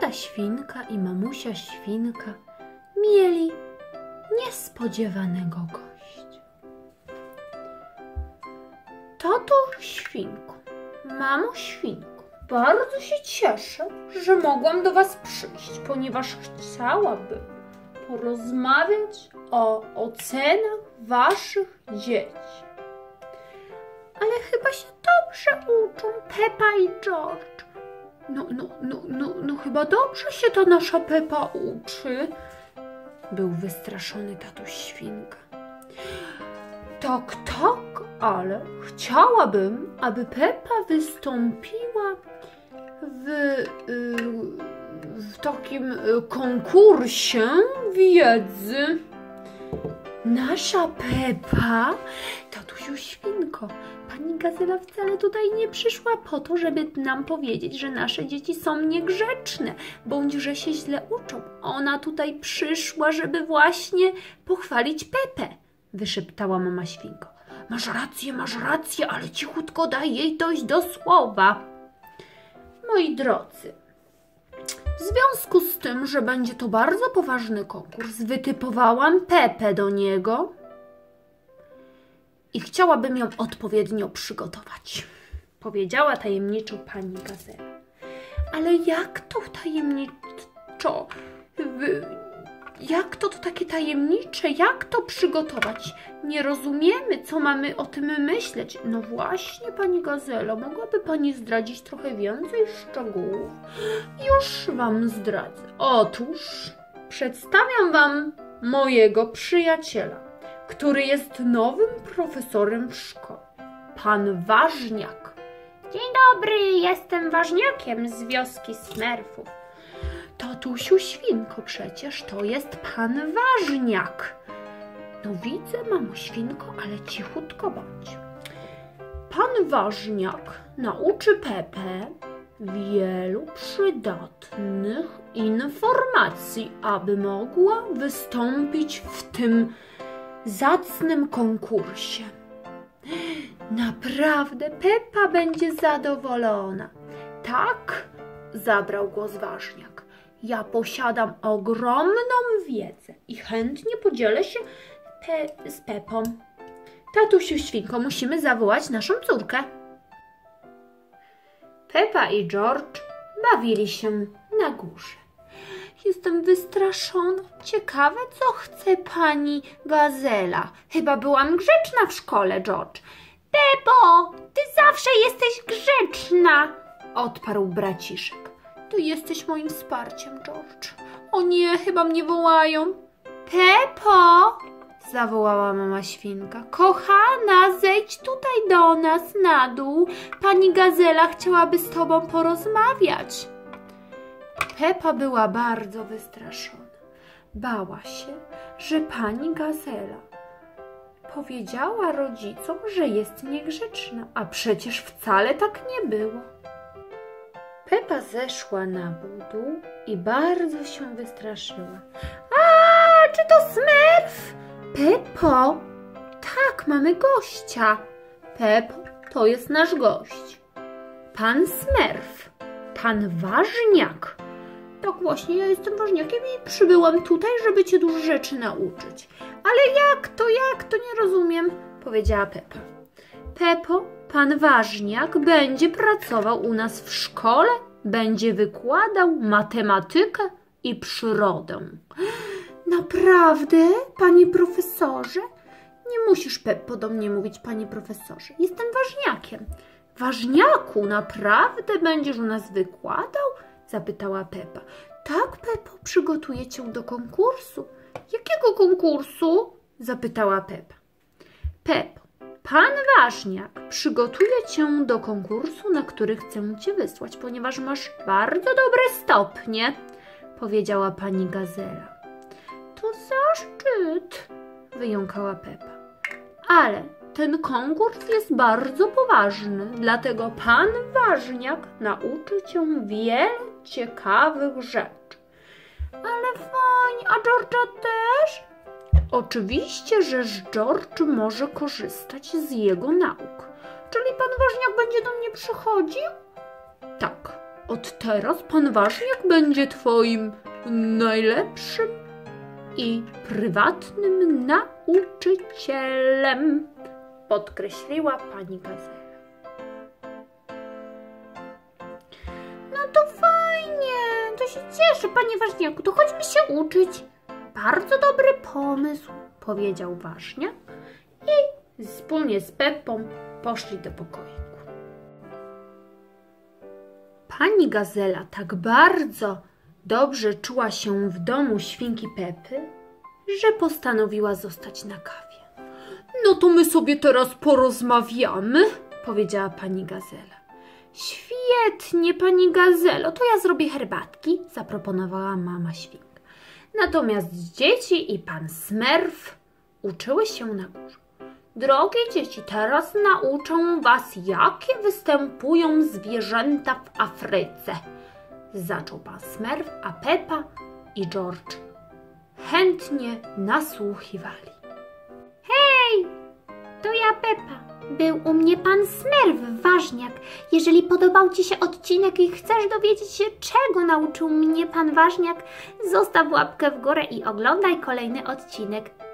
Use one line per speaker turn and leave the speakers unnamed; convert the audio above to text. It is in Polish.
Tata świnka i mamusia świnka mieli niespodziewanego gościa. Tato świnko, mamo świnko, bardzo się cieszę, że mogłam do Was przyjść, ponieważ chciałabym porozmawiać o ocenach Waszych dzieci. Ale chyba się dobrze uczą Pepa i George. No, no, no, no, no chyba dobrze się ta nasza Pepa uczy. Był wystraszony tatuś świnka. Tak, tak, ale chciałabym, aby Pepa wystąpiła w, y, w takim y, konkursie wiedzy. Nasza Pepa, tatusiu świnko, pani Gazela wcale tutaj nie przyszła po to, żeby nam powiedzieć, że nasze dzieci są niegrzeczne, bądź że się źle uczą. Ona tutaj przyszła, żeby właśnie pochwalić Pepę, wyszeptała mama świnko. Masz rację, masz rację, ale cichutko daj jej dojść do słowa. Moi drodzy, w związku z tym, że będzie to bardzo poważny konkurs, wytypowałam Pepę do niego i chciałabym ją odpowiednio przygotować, powiedziała tajemniczo pani Gazela. Ale jak to tajemniczo? Jak to, to takie tajemnicze? Jak to przygotować? Nie rozumiemy, co mamy o tym myśleć. No właśnie, pani Gazelo, mogłaby pani zdradzić trochę więcej szczegółów? Już wam zdradzę. Otóż przedstawiam wam mojego przyjaciela, który jest nowym profesorem w szkole. Pan Ważniak. Dzień dobry, jestem Ważniakiem z wioski Smerfów. Tatusiu Świnko, przecież to jest pan Ważniak. No widzę, mamo Świnko, ale cichutko bądź. Pan Ważniak nauczy Pepę wielu przydatnych informacji, aby mogła wystąpić w tym zacnym konkursie. Naprawdę Pepa będzie zadowolona. Tak, zabrał głos ważniak. Ja posiadam ogromną wiedzę i chętnie podzielę się pe z Pepą. Tatusiu Świnko, musimy zawołać naszą córkę. Pepa i George bawili się na górze. Jestem wystraszona. Ciekawe, co chce pani Gazela. Chyba byłam grzeczna w szkole, George. Pepo, ty zawsze jesteś grzeczna, odparł braciszek. Ty jesteś moim wsparciem, George. O nie, chyba mnie wołają. Pepo, zawołała mama świnka. Kochana, zejdź tutaj do nas na dół. Pani Gazela chciałaby z tobą porozmawiać. Pepa była bardzo wystraszona. Bała się, że pani Gazela powiedziała rodzicom, że jest niegrzeczna, a przecież wcale tak nie było. Pepa zeszła na dół i bardzo się wystraszyła. A, czy to Smurf? Pepo, tak, mamy gościa. Pepo, to jest nasz gość. Pan Smurf, pan Ważniak. Tak właśnie, ja jestem ważniakiem i przybyłam tutaj, żeby cię dużo rzeczy nauczyć. Ale jak to, jak to, nie rozumiem, powiedziała Pepa. Pepo, pan ważniak będzie pracował u nas w szkole, będzie wykładał matematykę i przyrodę. Naprawdę, panie profesorze? Nie musisz, Peppo, do mnie mówić, panie profesorze. Jestem ważniakiem. Ważniaku, naprawdę będziesz u nas wykładał? Zapytała Pepa. Tak, Pepo, przygotuję cię do konkursu. Jakiego konkursu? Zapytała Pepa. Pepo, pan Ważniak przygotuje cię do konkursu, na który chcę cię wysłać, ponieważ masz bardzo dobre stopnie, powiedziała pani Gazela. To zaszczyt, wyjąkała Pepa. Ale ten konkurs jest bardzo poważny, dlatego pan Ważniak nauczy cię wiele ciekawych rzeczy. Ale fajnie, a George'a też? Oczywiście, że George może korzystać z jego nauk. Czyli pan Ważniak będzie do mnie przychodził? Tak, od teraz pan Ważniak będzie twoim najlepszym i prywatnym nauczycielem, podkreśliła pani Gazela. Się cieszę, panie Ważniaku, to chodźmy się uczyć. Bardzo dobry pomysł, powiedział Ważniak i wspólnie z Peppą poszli do pokoiku. Pani Gazela tak bardzo dobrze czuła się w domu świnki Pepy, że postanowiła zostać na kawie. No to my sobie teraz porozmawiamy, powiedziała pani Gazela. Świetnie, pani Gazelo, to ja zrobię herbatki, zaproponowała mama świnka. Natomiast dzieci i pan Smerf uczyły się na górze. Drogie dzieci, teraz nauczę was, jakie występują zwierzęta w Afryce. Zaczął pan Smerf, a Pepa i George chętnie nasłuchiwali. Hej, to ja Pepa. Był u mnie pan Smerf, ważniak. Jeżeli podobał ci się odcinek i chcesz dowiedzieć się, czego nauczył mnie pan ważniak, zostaw łapkę w górę i oglądaj kolejny odcinek.